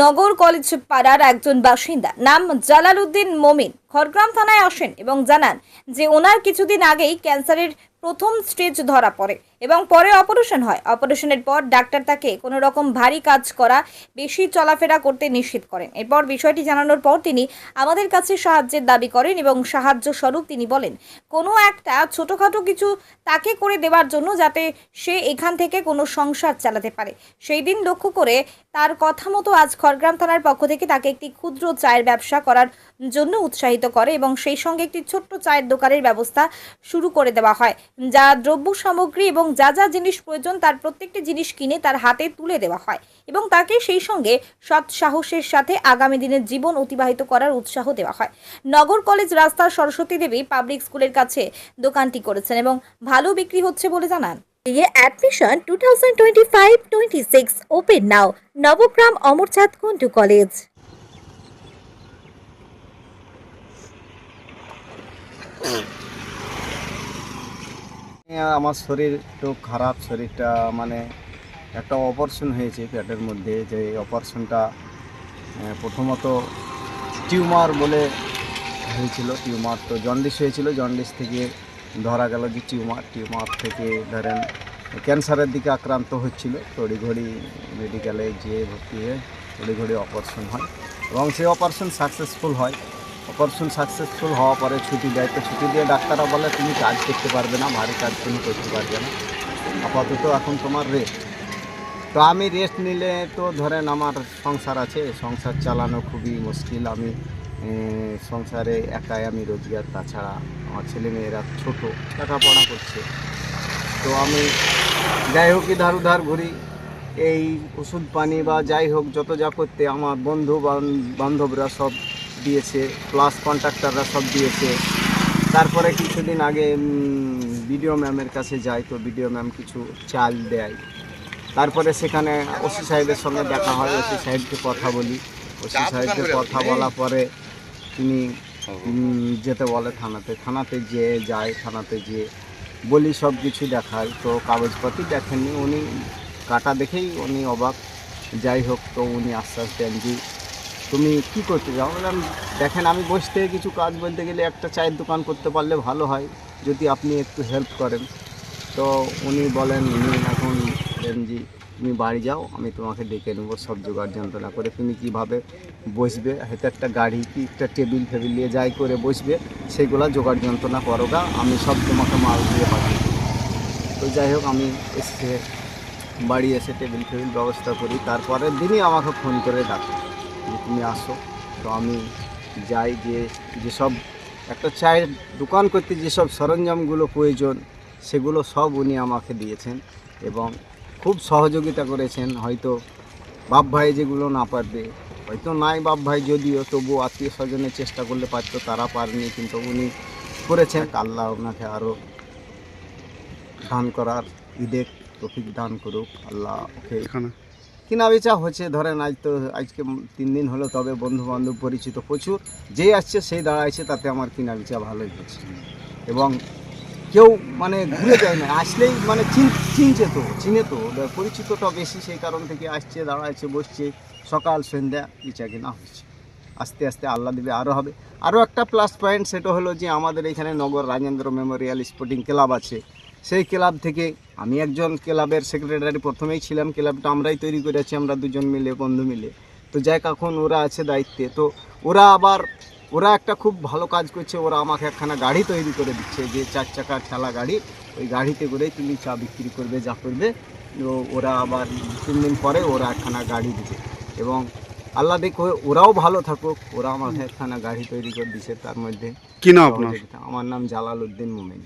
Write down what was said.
নগর college পাড়ার একজন বাসিন্দা নাম জালাল উদ্দিন মমিন খড়গ্রাম থানায় আসেন এবং জানান যে ওনার কিছুদিন আগেই ক্যান্সারের প্রথম স্টেজ ধরা পড়ে এবং পরে অপারেশন হয়। অপারেশনের পর ডাক্তার তাকে কোনো রকম ভারী কাজ করা, বেশি চলাফেরা করতে নিশ্চিত করেন। এরপর বিষয়টি জানানোর পর তিনি আমাদের কাছে সাহায্যের দাবি করেন এবং সাহায্য স্বরূপ তিনি বলেন, কোনো একটা ছোটোখাটো কিছু তাকে করে দেওয়ার জন্য যাতে সে এখান থেকে কোনো সংসার চালাতে পারে। সেই দিন লক্ষ্য করে তার কথা মতো আজ খড়গ্রাম থানার পক্ষ থেকে তাকে একটি ক্ষুদ্র চায়ের ব্যবসা করার জন্য উৎসাহিত করে এবং সেই সঙ্গে একটি ছোট্ট চায়ের দোকানের ব্যবস্থা শুরু করে দেওয়া হয়, যা দ্রব্য সামগ্রী এবং যা যা জিনিস প্রয়োজন তার প্রত্যেকটি জিনিস কিনে তার হাতে তুলে দেওয়া হয় এবং তাকে সেই সঙ্গে সৎ সাহসের সাথে আগামী দিনের জীবন অতিবাহিত করার উৎসাহ দেওয়া হয়। নগর কলেজ রাস্তার সরস্বতী দেবী পাবলিক স্কুলের কাছে দোকানটি করেছেন এবং ভালো বিক্রি হচ্ছে বলে জানান। BA admission 2025-26 open now, Nabagram Amarchand Kundu college. আমার শরীর একটু খারাপ, শরীরটা মানে একটা অপারেশন হয়েছে পেটের মধ্যে, যে অপারেশনটা প্রথমত টিউমার বলে হয়েছিল, টিউমার তো জন্ডিস হয়েছিল জন্ডিস থেকে ধরা গেল যে টিউমার টিউমার থেকে ধরেন ক্যান্সারের দিকে আক্রান্ত হচ্ছিল, তড়িঘড়ি মেডিকেলে যেয়ে ভর্তি হয়ে তড়িঘড়ি অপারেশন হয় এবং সেই অপারেশন সাকসেসফুল হয়। অপারেশন সাকসেসফুল হওয়ার পরে ছুটি দেয়। তো ছুটি দিয়ে ডাক্তাররা বলে, তুমি কাজ করতে পারবে না, ভারী কাজ তুমি করতে পারবে না। আপাতত এখন তোমার রেস্ট তো আমি রেস্ট নিলে তো ধরেন আমার সংসার আছে সংসার চালানো খুবই মুশকিল। আমি সংসারে একাই আমি রোজগার। তাছাড়া আমার ছেলে মেয়েরা ছোটো, লেখাপড়া করছে। তো আমি যাই হোক, ইধার উধার ঘুরি। এই ওষুধ পানি বা যাই হোক, যত যা করতে আমার বন্ধু বান্ধবরা সব দিয়েছে প্লাস কন্ট্রাক্টররা সব দিয়েছে। তারপরে কিছুদিন আগে বিডিও ম্যামের কাছে যাই তো বিডিও ম্যাম কিছু চাল দেয়। তারপরে সেখানে ওসি সাহেবের সঙ্গে দেখা হয় ওসি সাহেবকে কথা বলি। ওসি সাহেবকে কথা বলা পরে তিনি যেতে বলে থানাতে। থানাতে যেয়ে যায় থানাতে যেয়ে বলি সব কিছু দেখায়। তো কাগজপাতি দেখেননি উনি কাটা দেখেই উনি অবাক। যাই হোক তো উনি আশ্বাস দেন যে তুমি কি করতে চাও? বললাম, দেখেন, আমি বসে থেকে কিছু কাজ বলতে গেলে একটা চায়ের দোকান করতে পারলে ভালো হয়, যদি আপনি একটু হেল্প করেন। তো উনি বলেন, উনি এখন বলেন তুমি বাড়ি যাও, আমি তোমাকে ডেকে নেব, সব জোগাড় যন্ত্রণা করে। তুমি কীভাবে বসবে? হয়তো একটা গাড়ি কি, একটা টেবিল ফেবিল নিয়ে যাই করে বসবে? সেগুলো জোগাড় যন্ত্রণা করো গা আমি সব তোমাকে মাল দিয়ে পাঠিয়ে। তো যাই হোক, আমি এসে বাড়ি এসে টেবিল ফেবিল ব্যবস্থা করি। তারপরের দিনই আমাকে ফোন করে ডাকে। তুমি আসো। তো আমি যাই যে যেসব একটা চায়ের দোকান করতে যেসব সরঞ্জামগুলো প্রয়োজন, সেগুলো সব উনি আমাকে দিয়েছেন এবং খুব সহযোগিতা করেছেন। হয়তো বাপ ভাই যেগুলো না পারবে, হয়তো নাই বাপ ভাই যদিও তবু আত্মীয় স্বজনের চেষ্টা করলে পারতো, তারা পারেনি, কিন্তু উনি করেছেন। আল্লাহ ওনাকে আরও দান করার ঈদের তফিক দান করুক। আল্লাহ ওকে কিনা বেচা হচ্ছে। ধরেন আজ তো, আজকে তিন দিন হলো, তবে বন্ধু বান্ধব পরিচিত প্রচুর। যে আসছে সেই দাঁড়াইছে, তাতে আমার কিনা বেচা ভালোই হচ্ছে। এবং কেউ মানে ঘুরে যায় না। আসলেই মানে চিন, চিনছে তো, চিনে তো। পরিচিতটা বেশি, সেই কারণ থেকে আসছে দাঁড়াচ্ছে বসছে। সকাল, সন্ধ্যা, বেচা কিনা হচ্ছে। আস্তে আস্তে আল্লাহ দেবে আরও হবে। আরও একটা প্লাস পয়েন্ট সেটা হলো যে আমাদের এখানে Nagar Rajendra memorial sporting club আছে। সেই ক্লাব থেকে আমি একজন ক্লাবের সেক্রেটারি প্রথমেই ছিলাম। ক্লাবটা আমরাই তৈরি করেছি আমরা দুজন মিলে বন্ধু মিলে। তো যাই এখন ওরা আছে দায়িত্বে। তো ওরা আবার ওরা একটা খুব ভালো কাজ করছে। ওরা আমাকে একখানা গাড়ি তৈরি করে দিচ্ছে যে চার চাকা ঠেলা গাড়ি। ওই গাড়িতে করেই তুমি চা বিক্রি করবে যা করবে। তো ওরা আবার তিন দিন পরে ওরা একখানা গাড়ি দিবে। এবং আল্লাহ দেখো ওরাও ভালো থাকুক। ওরা আমাকে একখানা গাড়ি তৈরি করে দিছে তার মধ্যে কি নাম আপনার? আমার নাম জালাল উদ্দিন মোমেন।